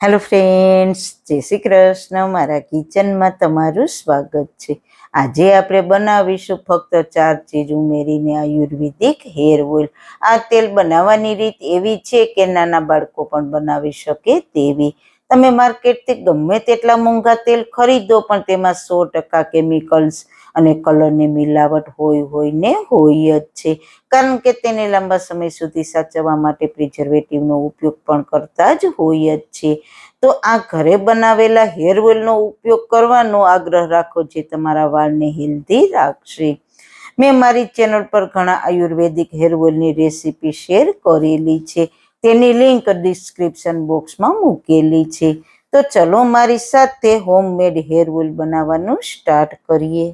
Hello friends જય શ્રી કૃષ્ણ. મારા કિચનમાં તમારું સ્વાગત છે. આજે આપણે બનાવીશું ફક્ત ચાર ચીજ ઉમેરીને આયુર્વેદિક હેર ઓઇલ. આ તેલ બનાવવાની રીત એવી છે કે નાના બાળકો પણ બનાવી શકે તેવી. તમે માર્કેટથી ગમે તેટલા મોંઘા તેલ ખરીદો, પણ તેમાં સો ટકા કેમિકલ્સ અને કલરની મિલાવટ હોય હોય ને હોય જ છે. કારણ કે તેને લાંબા સમય સુધી સાચવવા માટે પ્રિઝર્વેટિવનો ઉપયોગ પણ કરતા જ હોય જ છે. તો આ ઘરે બનાવેલા હેર ઓઇલનો ઉપયોગ કરવાનો આગ્રહ રાખો જે તમારા વાળને હેલ્ધી રાખશે. મેં મારી ચેનલ પર ઘણા આયુર્વેદિક હેર ઓઇલની રેસીપી શેર કરેલી છે. તેની લિંક ડિસ્ક્રિપ્શન બોક્સમાં મૂકેલી છે. તો ચલો મારી સાથે હોમમેડ હેર બનાવવાનું સ્ટાર્ટ કરીએ.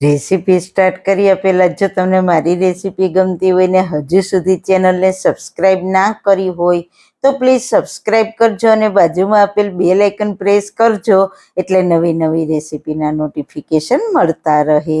રેસીપી સ્ટાર્ટ કર્યા પહેલાં જો તમને મારી રેસીપી ગમતી હોય ને હજુ સુધી ચેનલને સબસ્ક્રાઈબ ના કરી હોય, તો પ્લીઝ સબસ્ક્રાઈબ કરજો અને બાજુમાં આપેલ બેલ આઇકન પ્રેસ કરજો, એટલે નવી નવી રેસીપીના નોટિફિકેશન મળતા રહે.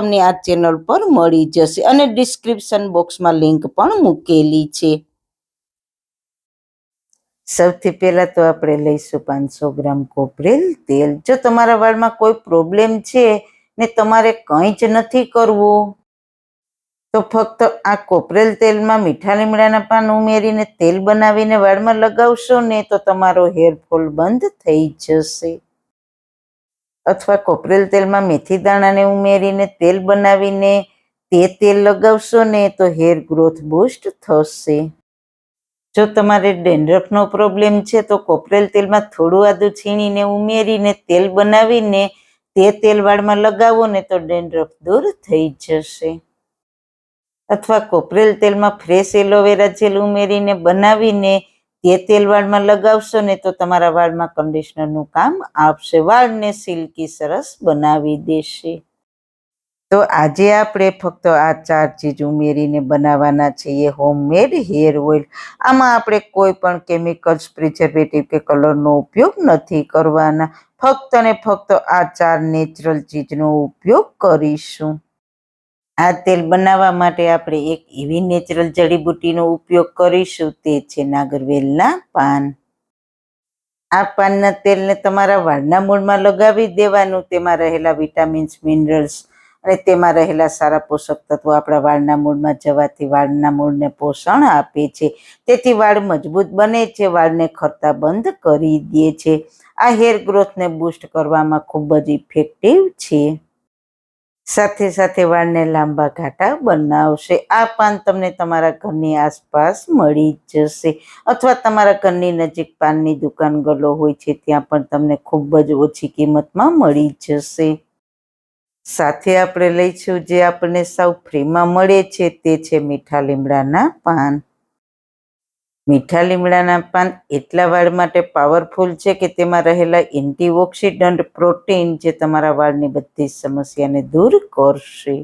તમને આ ચેનલ પર મળી જશે અને ડિસ્ક્રિપ્શન બોક્સમાં લિંક પણ મૂકેલી છે. સૌથી પહેલા તો આપણે લઈશું પાંચસો ગ્રામ કોપરેલ તેલ. જો તમારા વાળમાં કોઈ પ્રોબ્લેમ છે ને તમારે કંઈ જ નથી કરવું, તો ફક્ત આ કોપરેલ તેલમાં મીઠા લીમડાના પાન ઉમેરીને તેલ બનાવીને વાળમાં લગાવશો ને તો તમારો હેરફોલ બંધ થઈ જશે. અથવા કોપરેલ તેલમાં મેથી દાણાને ઉમેરીને તેલ બનાવીને તે તેલ લગાવશો ને તો હેર ગ્રોથ બૂસ્ટ થશે. જો તમારે ડેન્ડ્રફનો પ્રોબ્લેમ છે તો કોપરેલ તેલમાં થોડું આદું છીણીને ઉમેરીને તેલ બનાવીને તે તેલ વાળમાં લગાવો ને તો ડેન્ડ્રફ દૂર થઈ જશે. અથવા કોપરેલ તેલમાં ફ્રેશ એલોવેરા જેલ ઉમેરીને બનાવીને તે તેલ વાળમાં લગાવશો ને તો તમારા વાળમાં કન્ડિશનરનું કામ આપશે. વાળને સિલ્કી સરસ બનાવી દેશે. તો આજે આપણે ફક્ત આ ચાર ચીજ ઉમેરીને બનાવવાના છીએ. હોમમેડ હેર ઓઇલ આમાં આપણે કોઈ પણ કેમિકલ્સ પ્રિઝર્વેટિવ કે કલરનો ઉપયોગ નથી કરવાના. ફક્ત ને ફક્ત આ ચાર નેચરલ ચીજનો ઉપયોગ કરીશું. આ તેલ બનાવવા માટે આપણે એક એવી નેચરલ જડીબુટ્ટીનો ઉપયોગ કરીશું, તે છે નાગરવેલના પાન. આ પાનના તેલને તમારા વાળના મૂળમાં લગાવી દેવાનું. તેમાં રહેલા વિટામિન્સ, મિનરલ્સ અને તેમાં રહેલા સારા પોષક તત્વો આપણા વાળના મૂળમાં જવાથી વાળના મૂળને પોષણ આપે છે. તેથી વાળ મજબૂત બને છે, વાળને ખરતા બંધ કરી દે છે. આ હેર ગ્રોથને બૂસ્ટ કરવામાં ખૂબ જ ઇફેક્ટિવ છે. સાથે સાથે વાળને લાંબા ઘાટા બનાવશે. આ પાન તમને તમારા ઘરની આસપાસ મળી જશે. અથવા તમારા ઘરની નજીક પાનની દુકાન ગલો હોય છે, ત્યાં પણ તમને ખૂબ જ ઓછી કિંમતમાં મળી જશે. સાથે આપણે લઈશું જે આપણને સાવ ફ્રીમાં મળે છે, તે છે મીઠા લીમડાના પાન. મીઠા લીમડાના પાન એટલા વાળ માટે પાવરફુલ છે કે તેમાં રહેલા એન્ટીઓક્સિડન્ટ પ્રોટીન જે તમારા વાળની બધી સમસ્યાને દૂર કરશે.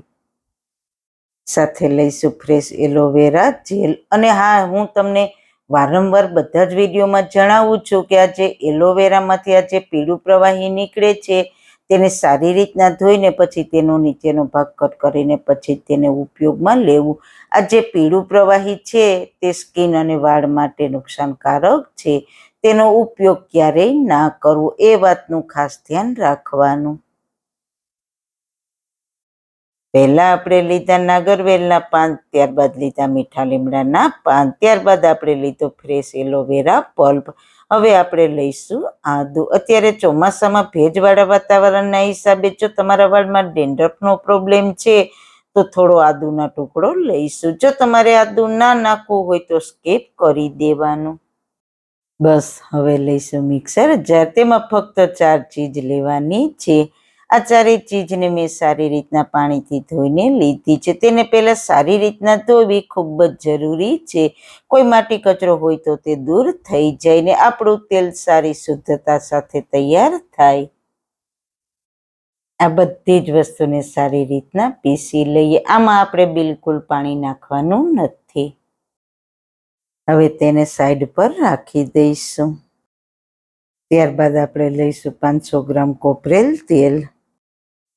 સાથે લઈશું ફ્રેશ એલોવેરા જેલ અને હા, હું તમને વારંવાર બધા જ વિડીયોમાં જણાવું છું કે આ જે એલોવેરામાંથી આ જે પીળું પ્રવાહી નીકળે છે તેને સારી રીતના ધોઈને પછી તેનો નીચેનો ભાગ કટ કરીને પછી તેને ઉપયોગમાં લેવું. આ જે પીળું પ્રવાહી છે તે સ્કિન અને વાળ માટે નુકસાનકારક છે. તેનો ઉપયોગ ક્યારેય ના કરવો. એ વાતનું ખાસ ધ્યાન રાખવાનું. પહેલા આપણે લીધા નાગરવેલના પાન, ત્યારબાદ લીધા મીઠા લીમડાના પાન, ત્યારબાદ આપણે લીધો ફ્રેશ એલોવેરા પલ્પ. હવે આપણે લઈશું આદુ. અત્યારે ચોમાસામાં ભેજવાળા વાતાવરણના હિસાબે જો તમારા વાળમાં ડેન્ડ્રફનો પ્રોબ્લેમ છે, તો થોડો આદુના ટુકડો લઈશું. જો તમારે આદુ ના નાખવું હોય તો સ્કીપ કરી દેવાનું. બસ, હવે લઈશું મિક્સર જાર તેમાં ફક્ત ચાર ચીજ લેવાની છે. આ ચારેય ચીજને મેં સારી રીતના પાણીથી ધોઈને લીધી છે. તેને પહેલાં સારી રીતના ધોવી ખૂબ જ જરૂરી છે. કોઈ માટી કચરો હોય તો તે દૂર થઈ જાય ને આપણું તેલ સારી શુદ્ધતા સાથે તૈયાર થાય. આ બધી જ વસ્તુને સારી રીતના પીસી લઈએ. આમાં આપણે બિલકુલ પાણી નાખવાનું નથી. હવે તેને સાઈડ પર રાખી દઈશું. ત્યારબાદ આપણે લઈશું પાંચસો ગ્રામ કોપરેલ તેલ.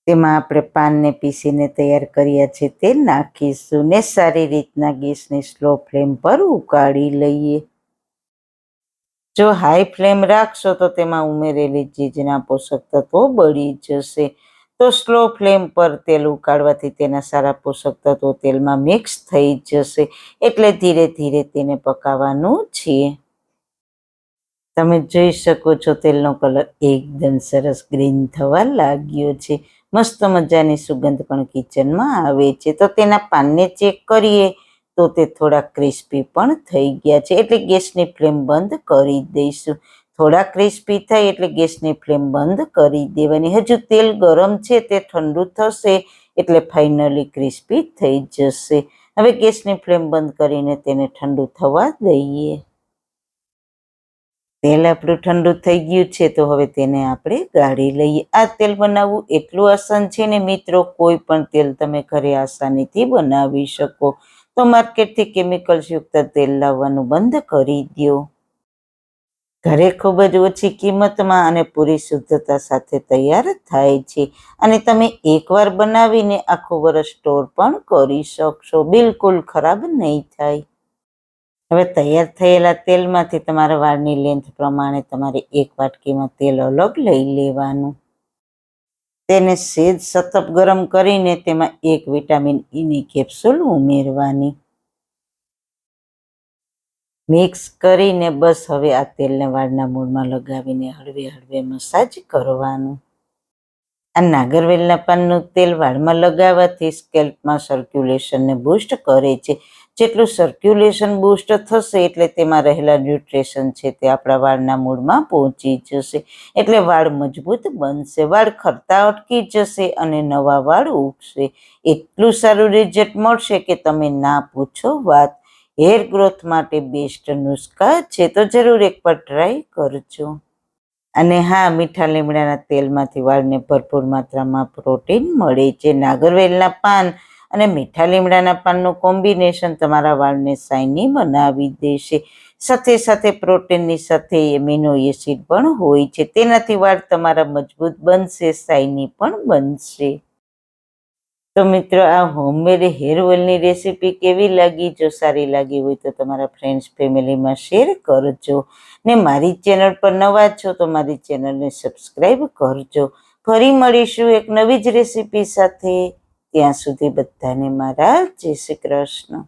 તેમાં આપણે પાનને પીસીને તૈયાર કર્યા છે તે નાખીશું ને સારી રીતના ગેસની સ્લો ફ્લેમ પર ઉકાળી લઈએ. જો હાઈ ફ્લેમ રાખશો તો તેમાં ઉમેરેલી ચીજના પોષક તત્વો બળી જશે. તો સ્લો ફ્લેમ પર તેલ ઉકાળવાથી તેના સારા પોષક તત્વો તેલમાં મિક્સ થઈ જશે. એટલે ધીરે ધીરે તેને પકાવવાનું છે તમે જોઈ શકો છો તેલનો કલર એકદમ સરસ ગ્રીન થવા લાગ્યો છે. મસ્ત મજાની સુગંધ પણ કિચનમાં આવે છે. તો તેના પાનને ચેક કરીએ તો તે થોડા ક્રિસ્પી પણ થઈ ગયા છે. એટલે ગેસની ફ્લેમ બંધ કરી દઈશું. થોડા ક્રિસ્પી થાય એટલે ગેસની ફ્લેમ બંધ કરી દેવાની. હજુ તેલ ગરમ છે, તે ઠંડુ થશે એટલે ફાઇનલી ક્રિસ્પી થઈ જશે. હવે ગેસની ફ્લેમ બંધ કરીને તેને ઠંડુ થવા દઈએ. તેલ આપણું ઠંડુ થઈ ગયું છે, તો હવે તેને આપણે ગાળી લઈએ. આ તેલ બનાવવું એટલું આસાન છે ને મિત્રો, કોઈ પણ તેલ તમે ઘરે આસાનીથી બનાવી શકો. તો માર્કેટથી કેમિકલ્સ યુક્ત તેલ લાવવાનું બંધ કરી દો ઘરે ખૂબ જ ઓછી કિંમતમાં અને પૂરી શુદ્ધતા સાથે તૈયાર થાય છે. અને તમે એકવાર બનાવીને આખું વર્ષ સ્ટોર પણ કરી શકશો. બિલકુલ ખરાબ નહીં થાય. હવે તૈયાર થયેલા તેલમાંથી તમારા વાળની લેન્થ પ્રમાણે તમારે એક વાટકીમાં તેલ અલગ લઈ લેવાનું. તેને સેજ સતપ ગરમ કરીને તેમાં એક વિટામિન ઈની કેપ્સ્યુલ ઉમેરવાની. મિક્સ કરીને બસ હવે આ તેલને વાળના મૂળમાં લગાવીને હળવે હળવે મસાજ કરવાનું. આ નાગરવેલના પાનનું તેલ વાળમાં લગાવવાથી સ્કેલ્પમાં સર્ક્યુલેશનને બૂસ્ટ કરે છે. જેટલું સર્ક્યુલેશન બૂસ્ટ થશે એટલે તેમાં રહેલા ન્યુટ્રેશન છે તે આપણા વાળના મૂળમાં પહોંચી જશે. એટલે વાળ મજબૂત બનશે, વાળ ખરતા અટકી જશે અને નવા વાળ ઉગશે. એટલું સારું રિઝલ્ટ મળશે કે તમે ના પૂછો વાત. હેર ગ્રોથ માટે બેસ્ટ નુસ્ખા છે તો જરૂર એકવાર ટ્રાય કરજો. અને હા, મીઠા લીમડાના તેલમાંથી વાળને ભરપૂર માત્રામાં પ્રોટીન મળે છે. નાગરવેલના પાન અને મીઠા લીમડાના પાનનું કોમ્બિનેશન તમારા વાળને શાઇની બનાવી દેશે. સાથે સાથે પ્રોટીનની સાથે એમિનો એસિડ પણ હોય છે. તેનાથી વાળ તમારા મજબૂત બનશે શાઇની પણ બનશે. તો મિત્રો, આ હોમમેડ હેર ઓઇલની રેસીપી કેવી લાગી? જો સારી લાગી હોય તો તમારા ફ્રેન્ડ્સ ફેમિલીમાં શેર કરજો. ને મારી ચેનલ પર નવા છો તો મારી ચેનલને સબસ્ક્રાઈબ કરજો. ફરી મળીશું એક નવી જ રેસીપી સાથે. ત્યાં સુધી બધાને મારા જય શ્રી કૃષ્ણ.